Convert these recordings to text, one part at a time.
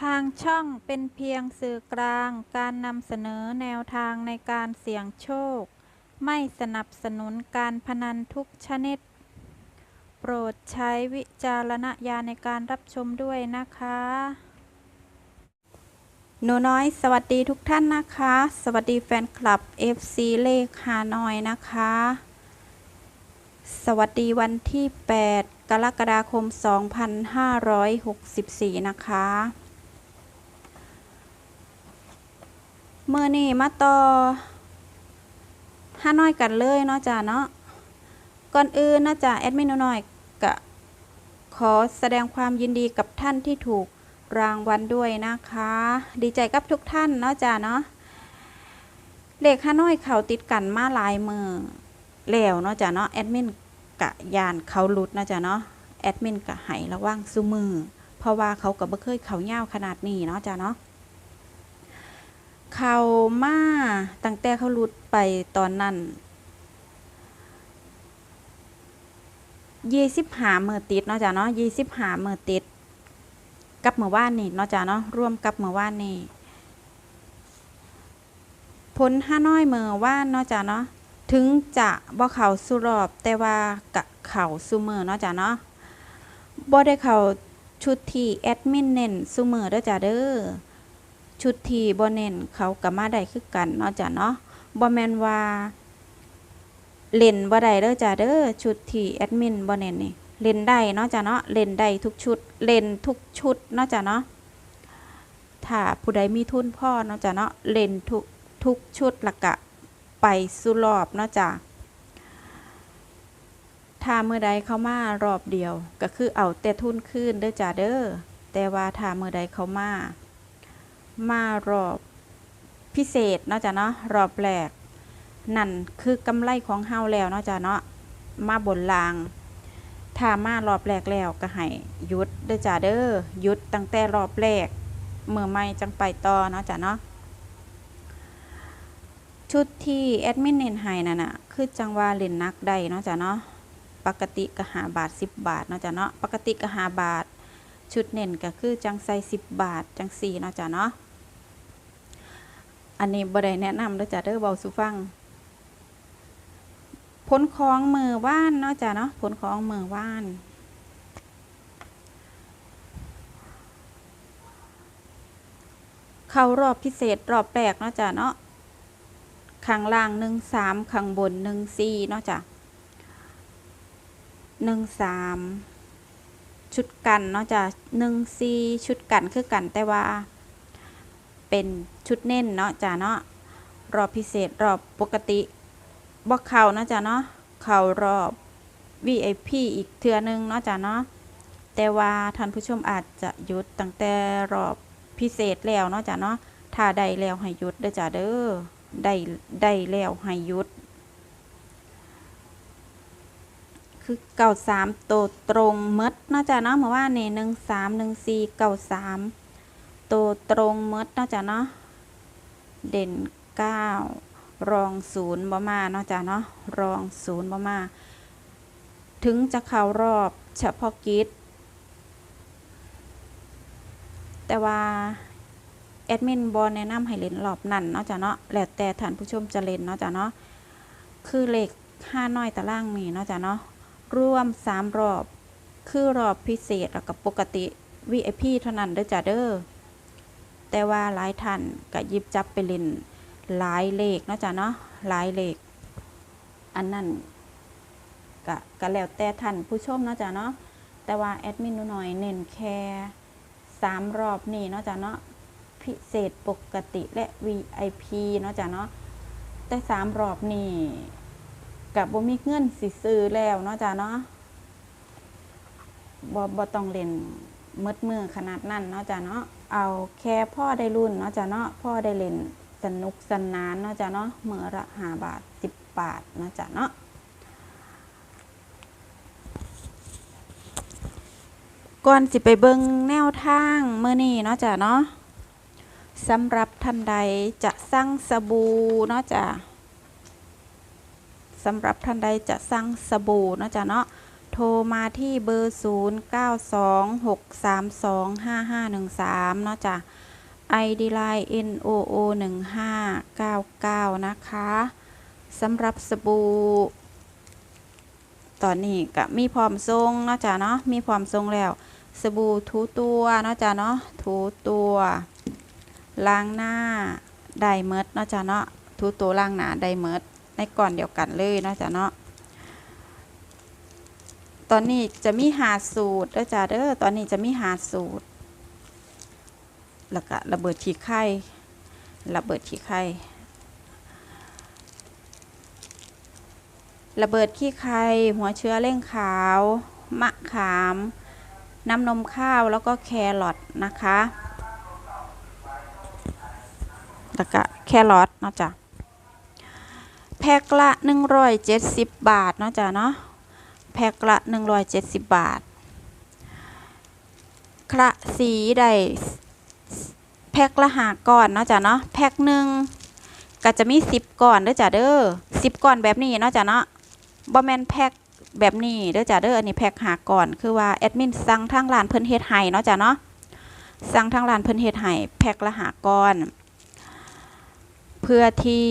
ทางช่องเป็นเพียงสื่อกลางการนำเสนอแนวทางในการเสี่ยงโชค ไม่สนับสนุนการพนันทุกชนิด โปรดใช้วิจารณญาณในการรับชมด้วยนะคะ หนูน้อยสวัสดีทุกท่านนะคะ สวัสดีแฟนคลับ FC เลขฮานอยนะคะ สวัสดีวันที่ 8 กรกฎาคม 2564 นะคะ เมื่อนี้มาต่อฮาน้อยกันเลยเนาะจ้ะเนาะก่อนอื่นนะจ๊ะแอดมินน้อยก็ขอแสดงความยินดีกับท่านที่ถูกรางวัลด้วยนะคะ ดีใจกับทุกท่านเนาะจ้ะเนาะเลขฮาน้อยเขาติดกันมาหลายมือแล้วเนาะจ้ะเนาะแอดมินกะยานเขาหลุดเนาะจ๊ะเนาะแอดมินกะให้ระวังซุมือเพราะว่าเขาก็บ่เคยเขาเย่าวขนาดนี้เนาะจ้ะเนาะ เขามาตั้งแต่เขาลุดไปตอนนั้นยี่สิบหามือติดเนาะจ้ะเนาะยี่สิบหามือติด กับเมื่อวานนี่เนาะจ้ะเนาะร่วมกับเมื่อวานนี่ผลห้าน้อยเมื่อวานเนาะจ้ะเนาะถึงจะบ่เข่าสุรอบแต่ว่ากะเข่าสุมือเนาะจ้ะเนาะบ่ได้เข่าชุดที่แอดมินเน้นสุมือเด้อจ้ะเด้อ ชุดที่บ่เน้นเขาก็มาได้คือกันเนาะจ้ะเนาะบ่แมนว่าเล่นบ่ได้เด้อจ้าเด้อชุดที่แอดมินบ่เน้นนี่เล่นได้เนาะจ้ะเนาะเล่นได้ทุกชุดเล่นทุกชุดเนาะจ้ะเนาะถ้าผู้ใดมีทุนพ่อเนาะจ้ะเนาะเล่นทุกทุกชุดละกะไปสู่รอบเนาะจ้ะถ้าเมื้อใดเขามารอบเดียว ก็คือเอาแต่ทุนคืนเด้อจ้าเด้อแต่ว่าถ้าเมื้อใดเขามา มารอบพิเศษเนาะจ้ะเนาะรอบแรกนั่นคือกำไรของเฮาแล้วเนาะจ้ะเนาะมาบนลางถ้ามารอบแรกแล้วก็ให้ยุดเด้อจ้าเด้อยุดตั้งแต่รอบแรกเมื่อไม่จังไปต่อเนาะจ้ะเนาะชุดที่แอดมินเน้นให้นั่นน่ะคือจังว่าเล่นนักได้เนาะจ้ะเนาะปกติก็หาบาท 10 บาทเนาะจ้ะเนาะปกติก็หาบาท ชุดเน้นก็คือจังใส่10 บาทจังสี่เนาะจ้ะเนาะ อันนี้บ่ได้แนะนำเด้อจ้ะเด้อเบาสู่ฟัง ผลของมือว่านเนาะจ้ะเนาะผลของมือว่านเข้ารอบพิเศษรอบแรกเนาะจ้ะเนาะข้างล่างหนึ่งสามข้างบนหนึ่งสี่เนาะจ้ะหนึ่งสามชุดกันเนาะจ้ะหนึ่งสี่ชุดกันคือกันแต่ว่าเป็น ชุดเน้นเนาะจ้ะเนาะรอบพิเศษรอบปกติบอกเข่านะจ๊ะเนาะเข่ารอบ VIP อีกเทือนึงเนาะจ๊ะเนาะแต่ว่าท่านผู้ชมอาจจะหยุดตั้งแต่รอบพิเศษแล้วเนาะจ๊ะเนาะถ้าได้แล้วให้หยุดเด้อจ้ะเด้อได้ได้แล้วให้หยุด คือเก่าสามโตวตรงมดเนาะจ๊ะเนาะเมื่อว่านนี่หนึ่งสามหนึ่งสี่เก่าสามโตวตรงมดเนาะจ๊ะเนาะ เด่นเก้ารองศูนย์บ่มาเนาะจ้ะเนาะรองศูนย์บ่มา ถึงจะเข้ารอบเฉพาะกิจ แต่ว่าแอดมินบอลแนะนำให้เล่นรอบนั่นเนาะจ้ะเนาะแล้วแต่ท่านผู้ชมจะเล่นเนาะจ้ะเนาะคือเลขห้าน้อยตารางนี่เนาะจ้ะเนาะรวมสามรอบ คือรอบพิเศษแล้วกับปกติ VIP เท่านั้นเด้อจ้ะเด้อ แต่ว่าหลายท่านก็ยิบจับไปเล่นหลายเลขเนาะจ้ะเนาะหลายเลข อันนั้นก็ก็แล้วแต่ท่านผู้ชมเนาะจ้ะเนาะแต่ว่าแอดมินหน่อยเน้นแค่สามรอบนี่เนาะจ้ะเนาะพิเศษปกติและ VIP เนาะจ้ะเนาะแต่สามรอบนี่กับบ่มีเงินสิซื้อแล้วเนาะจ้ะเนาะบ่บ่ต้องเล่นมืดมือขนาดนั้นเนาะจ้ะเนาะ เอาแค่พ่อได้รุ่นเนาะจ้ะเนาะพ่อได้เล่นสนุกสนานเนาะจ้ะเนาะเมื่อละหาบาทสิบบาทเนาะจ้ะเนาะก่อนสิไปเบิ่งแนวทางเมื่อนี้เนาะจ้ะเนาะสำหรับท่านใดจะสั่งสบู่เนาะจ้ะสำหรับท่านใดจะสั่งสบู่เนาะจ้ะเนาะ โทรมาที่เบอร์ 0926325513 เนาะจ้ะ ID Line NOO 1599 นะคะสำหรับสบู่ตอนนี้ก็มีพร้อมทรงเนาะจ้ะเนาะมีพร้อมทรงแล้ว สบู่ทูตัวเนาะจ้ะเนาะทูตัว ล้างหน้าไดเมิดเนาะจ้ะเนาะทูตัวล้างหน้าไดเมิดในก่อนเดียวกันเลยเนาะจ้ะเนาะ ตอนนี้จะมีหาสูตรเด้อจ้ะเด้อตอนนี้จะมีหาสูตร แล้วก็ระเบิดขี้ไข่ระเบิดขี้ไข่ระเบิดขี้ไข่หัวเชื้อเร่งขาว มะขาม น้ำนมข้าวแล้วก็แครอทนะคะแล้วก็แครอทเนาะจ้ะแพ็คละ 170 บาทเนาะจ้ะเนาะ แพ็คละ 170 บาทคระสีได้แพ็คละหาก่อนเนาะจ้ะเนาะแพ็คหนึ่งก็จะมี10ก่อนเด้อจ้ะเด้อ10ก่อนแบบนี้เนาะจ้ะเนาะบ่แมนแพ็คแบบนี้เด้อจ้ะเด้ออันนี้แพ็คหาก่อนคือว่าแอดมินสั่งทางร้านเพิ่นเฮ็ดให้เนาะจ้ะเนาะสั่งทางร้านเพิ่นเฮ็ดให้แพ็คละหาก่อน เพื่อที่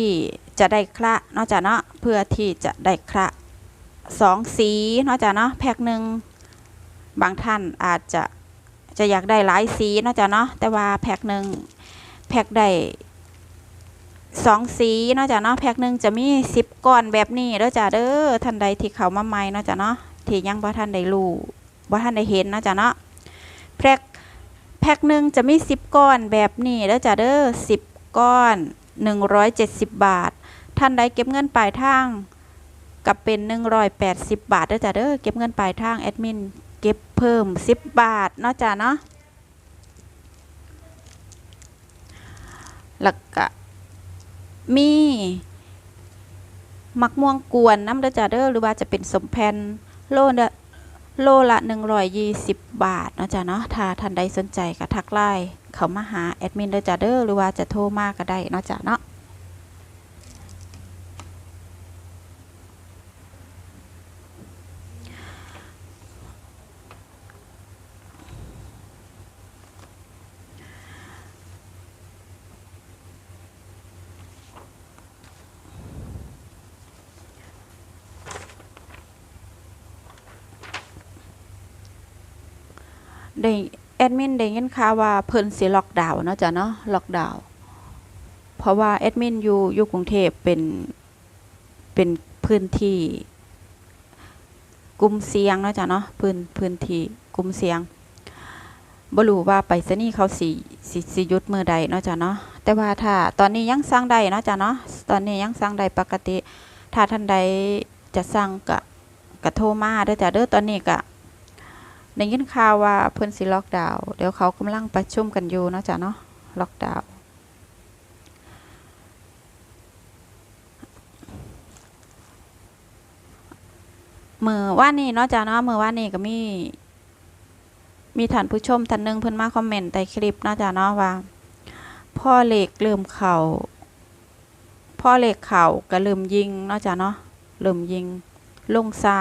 จะได้คระเนาะจ้ะเนาะเพื่อที่จะได้คระ สองสีเนาะจ้ะเนาะแพ็คหนึ่งบางท่านอาจจะจะอยากได้หลายสีเนาะจ้ะเนาะแต่ว่าแพ็คหนึ่งแพ็คได้สองสีเนาะจ้ะเนาะแพ็คหนึ่งจะมีสิบก้อนแบบนี้เด้อจ้ะเด้อท่านใดที่เขามาใหม่เนาะจ้ะเนาะที่ยังบ่ท่านได้รู้บ่ท่านได้เห็นเนาะจ้ะเนาะแพ็คแพ็คหนึ่งจะมีสิบก้อนแบบนี้เด้อจ้ะเด้อสิบก้อน170บาท ท่านใดเก็บเงินปลายทาง กับเป็น 180 บาทเด้อจ้ะเด้อเก็บเงินปลายทางแอดมินเก็บเพิ่ม 10 บาทเนาะจ้ะเนาะแล้วก็มีมักม่วงกวนน้ำเด้อจ้ะเด้อหรือว่าจะเป็นสมแผ่นโลละโลละ 120 บาทเนาะจ้ะเนาะถ้าท่านใดสนใจก็ทักไลน์เขามาหาแอดมินเด้อจ้ะเด้อหรือว่าจะโทรมาก็ได้เนาะจ้ะเนาะได้แอ ดมินได้ยินข่าวว่าเพิ่นสิล็อกดาวน์เนาะจ้ะเนาะล็อกดาวน์เพราะว่าแอดมินอยู่อยู่กรุงเทพเป็นเป็นพื้นที่กลุ่มเสียงเนาะจ้ะเนาะพื้นพื้นที่กลุ่มเสียงบ่รู้ว่าไปซะนี่เขาสิสิสิยุดมือใดเนาะจ้ะเนาะแต่ว่าถ้าตอนนี้ยังสั่งได้เนาะจ้ะเนาะตอนนี้ยังสั่งได้ปกติ ถ้าท่านใดจะสั่งก็ก็โทรมาเด้อจ้ะเด้อตอนนี้ก็ ได้ยินข่าวว่าเพิ่นสิล็อกดาวน์เดี๋ยวเขากำลังประชุมกันอยู่เนาะจ้ะเนาะล็อกดาวน์มือว่านนี้เนาะจ้ะเนาะมือว่านนี้ก็มีมีท่านผู้ชมท่านหนึงเพิ่นมาคอมเมนต์ใต้คลิปเนาะจ้ะเนาะว่า พ่อเหล็กเริ่มเข้าพ่อเหล็กเข้าก็เริ่มยิงเนาะจ้ะเนาะเริ่มยิงลงซา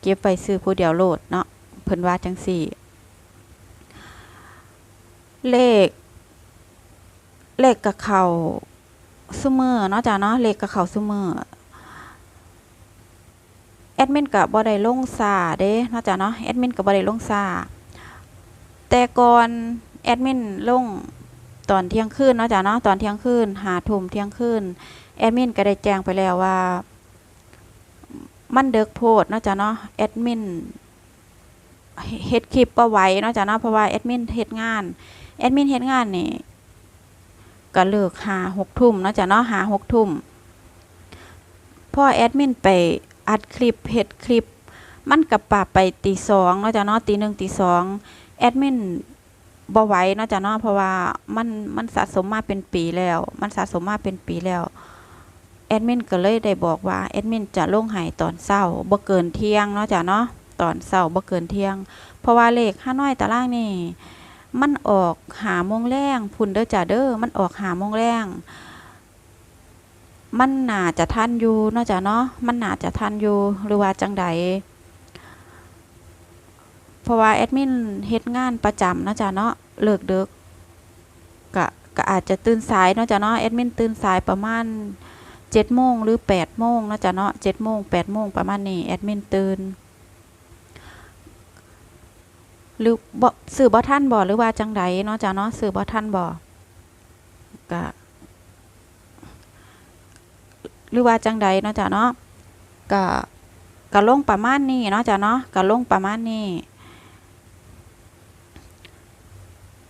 เก็บไปซื้อผู้เดียวโลดเนาะเพิ่นว่าจังสี่ เลข เลขกับเขาซุมือเนาะจ้ะเนาะเลขกับเขาซุมือแอดมินก็บ่ได้ลงซาเด้เนาะจ้ะเนาะแอดมินก็บ่ได้ลงซาแต่ก่อนแอดมินลงตอนเที่ยงคืนเนาะจ้ะเนาะตอนเที่ยงคืนหาทุ่มเที่ยงคืนแอดมินก็ได้แจ้งไปแล้วว่า มันเดึกโพดเนาะจ้ะเนาะแอดมินเฮ็ดคลิปบ่ไหวเนาะจ้ะเนาะเพราะว่าแอดมินเฮ็ดงานแอดมินเฮ็ดงานนี่ก็เลิกหาหกทุ่มเนาะจ้ะเนาะหาหกทุ่มพอแอดมินไปอัดคลิปเฮ็ดคลิป มันกับปาไปตีสองเนาะจ้ะเนาะตีหนึ่งตีสองแอดมินบ่ไหวเนาะจ้ะเนาะเพราะว่ามันมันสะสมมาเป็นปีแล้ว มันสะสมมาเป็นปีแล้ว แอดมินก็เลยได้บอกว่าแอดมินจะลงให้ตอนเช้าบ่เกินเที่ยงเนาะจ้ะเนาะตอนเช้าบ่เกินเที่ยง เพราะว่าเลขห้าน้อยตารางนี่มันออกหาโมงแรงพุ่นเด้อจ้ะเด้อมันออกหาโมงแรงมันน่าจะทันอยู่เนาะจ้ะเนาะมันน่าจะทันอยู่หรือว่าจังใดเพราะว่าแอดมินเฮ็ดงานประจำเนาะจ้ะเนาะเลิกดึกก็ก็อาจจะตื่นสายเนาะจ้ะเนาะแอดมินตื่นสายประมาณ 7โมงหรือ8โมงนาะจ้ะเนาะ7โมง8โมงประมาณนี้แอดมินตื่นหรือบ่สื่อบ่ทันบ่หรือว่าจังใดเนาะจ้ะเนาะสื่อบ่ทันบ่ก็หรือว่าจังใดเนาะจ้ะเนาะก็ก็ลงประมาณนี้เนาะจ้ะเนาะก็ลงประมาณนี้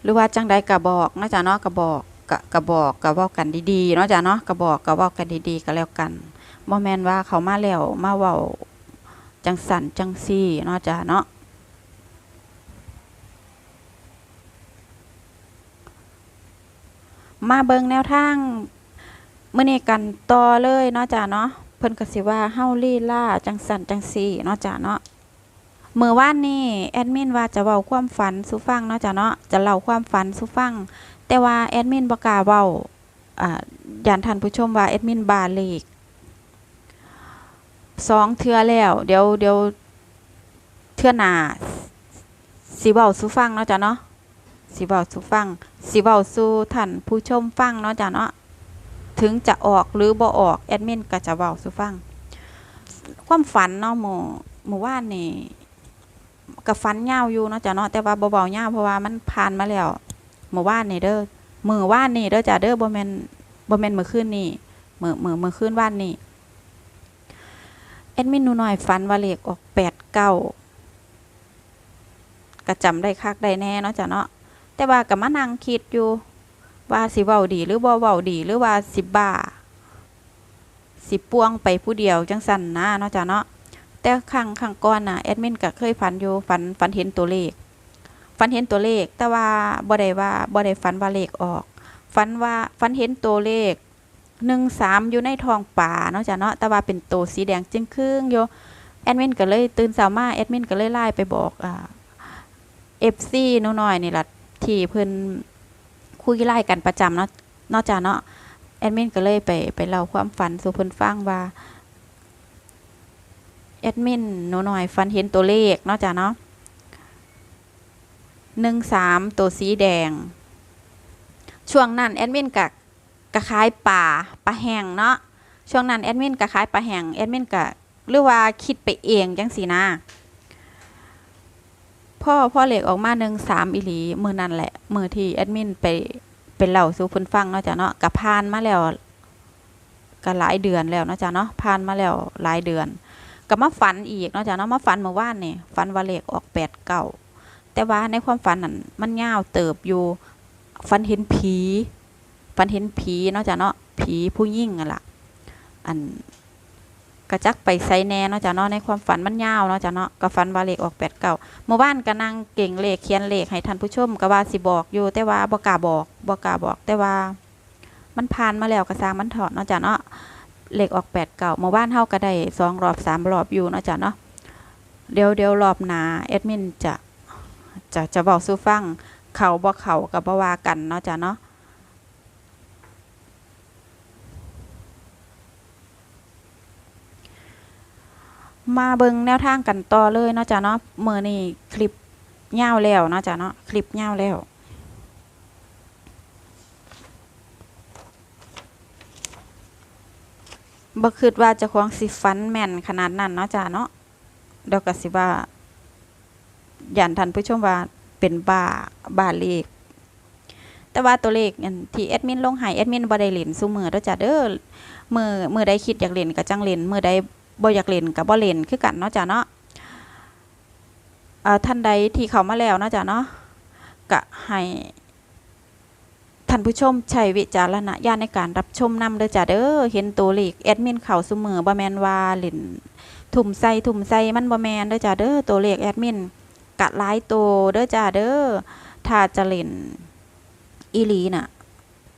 หรือว่าจังใดก็บอกนาะจ้ะเนาะก็บอก ก็ก็บอกก็เว้ากันดีๆเนาะจ้ะเนาะก็บอกก็เว้ากันดีๆก็แล้วกันบ่แม่นว่าเขามาแล้วมาเว้าจังสันจังซี่เนาะจ้ะเนาะมาเบิงแนวทางมื้อนี้กันต่อเลยเนาะจ้ะเนาะเพิ่นก็สิว่าเฮาลีล่าจังสันจังซี่เนาะจ้ะเนาะมื้อวานนี้แอดมินว่าจะเว้าความฝันสู่ฟังเนาะจ้ะเนาะจะเล่าความฝันสู่ฟัง แต่ว่าแอดมินบ่กล้าเว้าอ่าย่านท่านผู้ชมว่าแอดมินบาเลขสองเทือแล้ว เดี๋ยวเดี๋ยวเทือหน้าสิเว้าสู่ฟังเนาะจ้ะเนาะสิเว้าสู่ฟังสิเว้าสู่ท่านผู้ชมฟังเนาะจ้ะเนาะถึงจะออกหรือบ่ออกแอดมินก็จะเว้าสู่ฟัง ความฝันเนาะหมู่หมู่ว่านนี่ก็ฝันยาวอยู่เนาะจ้ะเนาะแต่ว่าบ่เว้ายาวเพราะว่ามันผ่านมาแล้ว หมู่อว่านนี่เด้อมื้อว่านนี่เด้อจ้ะเด้อบ่แม่นบ่แม่นมื้อคืนนี้มื้อเมื้อเมื้อคืนว่านนี่แอดมินหนูน้อยฝันว่าเลขออก89ก็จำได้คักได้แน่เนาะจ้ะเนาะแต่ว่าก็มานั่งคิดอยู่ว่าสิเว้าดีหรือบ่เว้าดีหรือว่าสิบ้าสิป่วงไปผู้เดียวจังซั่นนะเนาะจ้ะเนาะแต่ครั้งครั้งก่อนน่ะแอดมินก็เคยฝันอยู่ฝันฝันเห็นตัวเลข ฝันเห็นตัวเลข แต่ว่าบ่ได้ว่าบ่ได้ฝันว่าเลขออกฝันว่าฝันเห็นตัวเลข13อยู่ในท้องป่าเนาะจ้ะเนาะแต่ว่าเป็นตัวสีแดงจึงครึ่งอยู่แอดมินก็เลยตื่นเช้ามาแอดมินก็เลยไลน์ไปบอกอ่า FC หนูน้อยนี่แหละที่เพิ่นคุยไล่กันประจำเนาะนอกจากเนาะแอดมินก็เลยไปไปเล่าความฝันสู่เพิ่นฟังว่าแอดมินหนูหน่อยฝันเห็นตัวเลขเนาะจ้ะเนาะ หนึ่งสามตัวสีแดง ช่วงนั้นแอดมินกะกะขายป่าปลาแห้งเนาะช่วงนั้นแอดมินกะขายปลาแห้งแอดมินกะหรือว่าคิดไปเองจังสีนะพ่อพ่อเหล็กออกมาหนึ่งสามอีหลีมือนั่นแหละ มือที่แอดมินไปเป็นเหล่าสู่พิ่นฟังเนาะจ้ะเนาะกับผ่านมาแล้วก็หลายเดือนแล้วเนาะจ้ะเนาะผ่านมาแล้วหลายเดือนก็มาฝันอีกเนาะจ้ะเนาะมาฝันเมื่อวานนี่ฝันว่าเหลขออกแปดเก้า แต่ว่าในความฝันนั้นมันยาเติบอยู่ฝันเห็นผีฝันเห็นผีเนาะจ้ะเนาะผีผู้ยิ่งอะล่ะอันกระจักไปไซแน่เนาะจ้ะเนาะในความฝันมันยาวเนาะจ้ะเนาะก็ฝันว่าเลขออกแปดเก้าเมื่อวานก็นั่งเก่งเลขเขียนเลขให้ท่านผู้ชมก็ว่าสิบอกอยู่ แต่ว่าบ่กล้าบอกบ่กล้าบอก แต่ว่า มันผ่านมาแล้วก็สร้างมันถอดเนาะจ้ะเนาะเลขออกแปดเก้าเมื่อวานเฮาก็ได้สองรอบสามรอบอยู่เนาะจ้ะเนาะเดี๋ยวเดี๋ยวรอบหนาแอดมินจะ จะจะบอกสู่ฟังเขาบ่เขาก็บ่ว่ากันเนาะจ้ะเนาะมาเบิงแนวทางกันต่อเลยเนาะจ้ะเนาะเมื้อนี้คลิปยาวแล้วเนาะจ้ะเนาะคลิปยาวแล้วบ่คิดว่าจะของสิฟันแม่นขนาดนั้นเนาะจ้ะเนาะเดี๋ยวก็สิว่า ย่านท่านผู้ชมว่าเป็นบ้าบ้าเลข แต่ว่าตัวเลขที่แอดมินลงให้แอดมินบ่ได้เล่นซุมื้อเด้อจ้ะเด้อมือมือใดคิดอยากเล่นก็จังเล่นมือใดบ่อยากเล่นกับบ่เล่นคือกันเนาะจ้ะเนาะท่านใดที่เขามาแล้วเนาะจ้ะเนาะก็ให้ท่านผู้ชมใช้วิจารณญาณในการรับชมนำเด้อจ้ะเด้อเห็นตัวเลขแอดมินเข้าซุมือบ่แมนว่าเล่นทุ่มใส่ทุ่มใส่มันบ่แมนเด้อจ้ะเด้อตัวเลขแอดมิน กะหลายโตเด้อจ้ะเด้อถ้าจะเล่นอีหลีน่ะ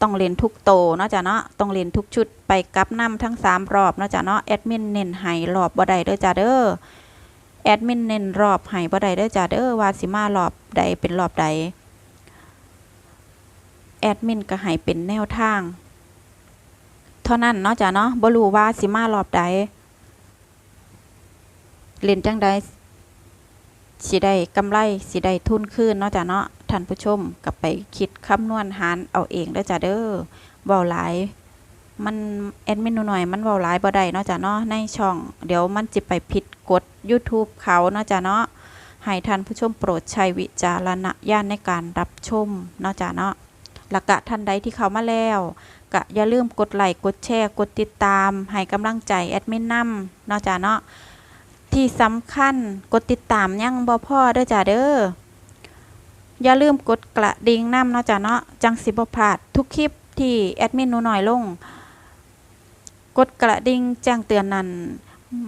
ต้องเล่นทุกโตเนาะจ้ะเนาะต้องเล่นทุกชุดไปกับน้ำทั้งสามรอบเนาะจ้ะเนาะแอดมินเน้นให้รอบบ่ได้เด้อจ้ะเด้อแอดมินเน้นรอบให้บ่ได้เด้อจ้ะเด้อว่าสิมารอบใดเป็นรอบใดแอดมินก็ให้เป็นแนวทาง เท่านั้นเนาะจ้ะเนาะบ่รู้ว่าสิมารอบใดเล่นจังใด สิได้กำไรสิได้ทุนคืนเนาะจ้ะเนาะท่านผู้ชมก็ไปคิดคำนวณหารเอาเองเด้อจ้ะเด้อเว้าหลายมันแอดมินหน่อยมันเว้าหลายบ่ได้เนาะจ้ะเนาะในช่อง เดี๋ยวมันสิไปผิดกฎ YouTube เขาเนาะจ้ะเนาะให้ท่านผู้ชมโปรดใช้วิจารณญาณในการรับชมเนาะจ้ะเนาะแล้วก็ท่านใดที่เขามาแล้วก็อย่าลืมกดไลค์กดแชร์กดติดตามให้กำลังใจแอดมินนำเนาะจ้ะเนาะ ที่สำคัญกดติดตามยังบ่พ่อเด้อจ้ะเด้ออย่าลืมกดกระดิ่งนำเนาะจ้ะเนาะจังสิบ่พลาดทุกคลิปที่แอดมินหนูหน่อยลง กดกระดิ่งแจ้งเตือนนั้น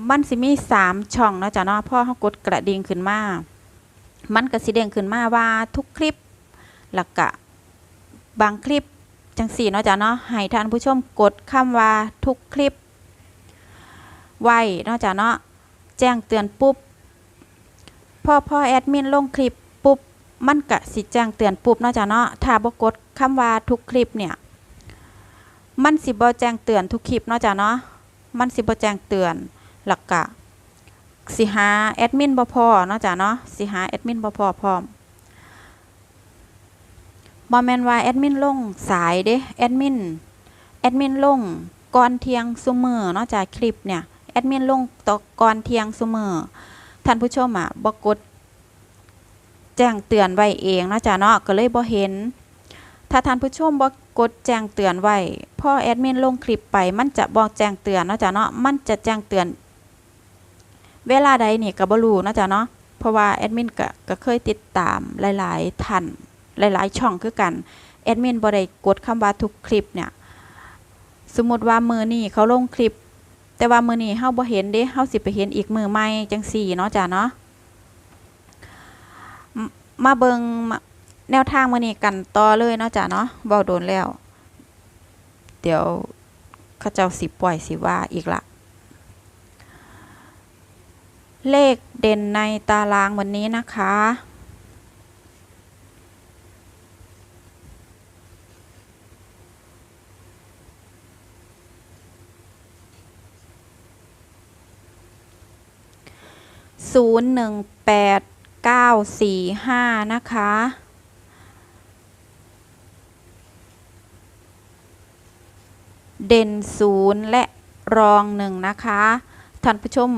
มันสิมีสามช่องเนาะจ้ะเนาะพ่อเขากดกระดิ่งขึ้นมา มันก็สิเด้งขึ้นมาว่าทุกคลิปแล้วก็บางคลิปจังสี่เนาะจ้ะเนาะให้ท่านผู้ชมกดคำว่าทุกคลิปไว้เนาะจ้ะเนาะ แจ้งเตือนปุ๊บพอพอแอดมินลงคลิปปุ๊บมันก็สิแจ้งเตือนปุ๊บเนาะจ้ะเนาะถ้าบ่กดคำว่าทุกคลิปเนี่ยมันสิบ่แจ้งเตือนทุกคลิปเนาะจ้ะเนาะมันสิบ่แจ้งเตือนหลักกะสิหาแอดมินบ่พอเนาะจ้ะเนาะสิหาแอดมินบ่พอพร้อมบ่แม่นว่าแอดมินลงสายเด้แอดมินแอดมินลงก่อนเที่ยงซุมื้อเนาะจ้ะคลิปเนี่ย แอดมินลงตอก่อนเที่ยงซุมื้อท่านผู้ชมอะบ่กดแจ้งเตือนไว้เองนะจ้ะเนาะก็เลยบ่เห็น ถ้าท่านผู้ชมบ่กดแจ้งเตือนไว้พอแอดมินลงคลิปไปมันจะบอกแจ้งเตือนนะจ้ะเนาะมันจะแจ้งเตือน เวลาใดนี่ก็บ่รู้นะจ้ะเนาะเพราะว่าแอดมินก็ก็เคยติดตามหลายๆท่านหลายๆช่องคือกันแอดมินบ่ได้กดคำว่าทุกคลิปเนี่ยสมมุติว่ามือนี้เขาลงคลิป แต่ว่ามือนี้เฮาบ่เห็นเด้เฮาสิไปเห็นอีกมือใหม่จังซี่เนาะจ้ะเนาะมาเบิงแนวทางมือนี้กันต่อเลยเนาะจ้ะเนาะเว้าโดนแล้ว เดี๋ยวเขาเจ้าสิปล่อยสิว่าอีกละเลขเด่นในตารางวันนี้นะคะ ศูนย์หนึ่งแปดเก้าสี่ห้านะคะ เด่นศูนย์และรองหนึ่งนะคะ ท่านผู้ชม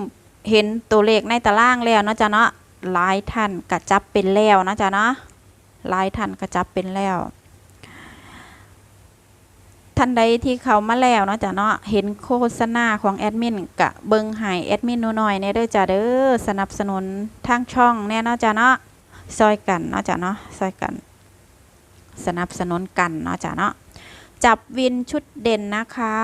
เห็นตัวเลขในตารางแล้วนะจ๊ะเนาะหลายท่านกระจับเป็นแล้วนะจ๊ะเนาะหลายท่านกระจับเป็นแล้ว ท่านใดที่เขามาแล้วเนาะจ้ะเนาะเห็นโฆษณาของแอดมินกะเบิงหายแอดมินนูหน่อยเนี่ยเด้อจ้ะเด้อสนับสนุนทางช่องเนี่ยเนาะจ้ะเนาะซอยกันเนาะจ้ะเนาะซอยกัน สนับสนุนกันเนาะจ้ะเนาะจับวินชุดเด่นนะคะ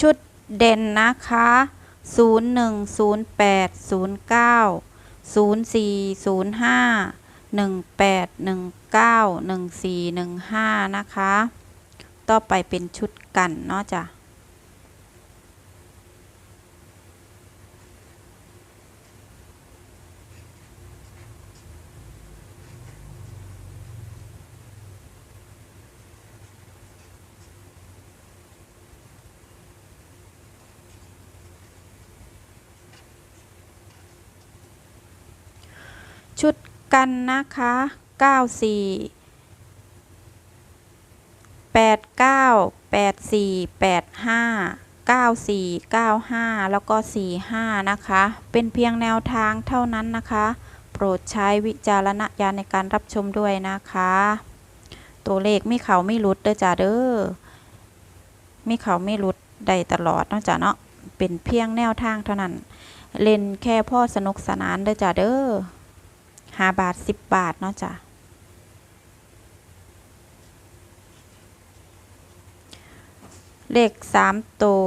ชุด เด่นนะคะ 0 1 0 8 0 9 0 4 0 5 1 8 1 9 1 4 1 5 นะคะ ต่อไปเป็นชุดกันเนาะจ้ะ ชุดกันนะคะ 94 89 84 85 94 95 แล้วก็ 45 นะคะ เป็นเพียงแนวทางเท่านั้นนะคะ โปรดใช้วิจารณญาณในการรับชมด้วยนะคะ ตัวเลขไม่เขาไม่หลุดเด้อจ้าเด้อไม่เขาไม่หลุดได้ตลอดนาะจ้ะเนาะเป็นเพียงแนวทางเท่านั้น เล่นแค่พ่อสนุกสนานเด้อจ้าเด้อ ห้าบาทสิบบาท เนาะจ้ะเลขสามตัว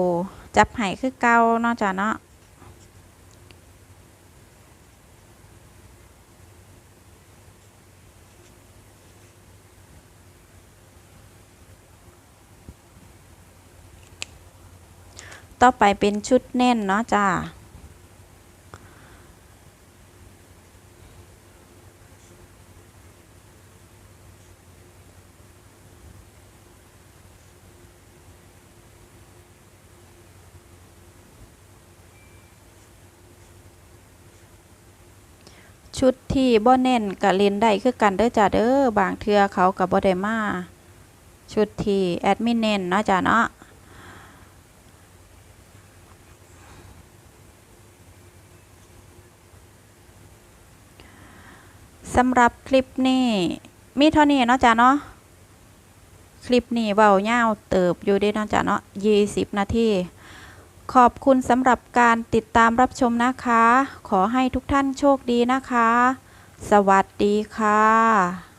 จับไห้คือเก้าเนาะจ้ะเนาะต่อไปเป็นชุดเน่นเนาะจ้า ชุดที่บ่เน่นกับเล่นได้คือกันเด้อจ้าเด้อบางเทือเขากับบ่ได้มาชุดที่แอดมินเน่นเนาะจ้าเนาะสำหรับคลิปนี้มีเท่านี้เนาะจ้ะเนาะคลิปนี้เบายาวเติบอยู่เด้เนาะจ้ะเนาะ20นาที ขอบคุณสำหรับการติดตามรับชมนะคะ ขอให้ทุกท่านโชคดีนะคะ สวัสดีค่ะ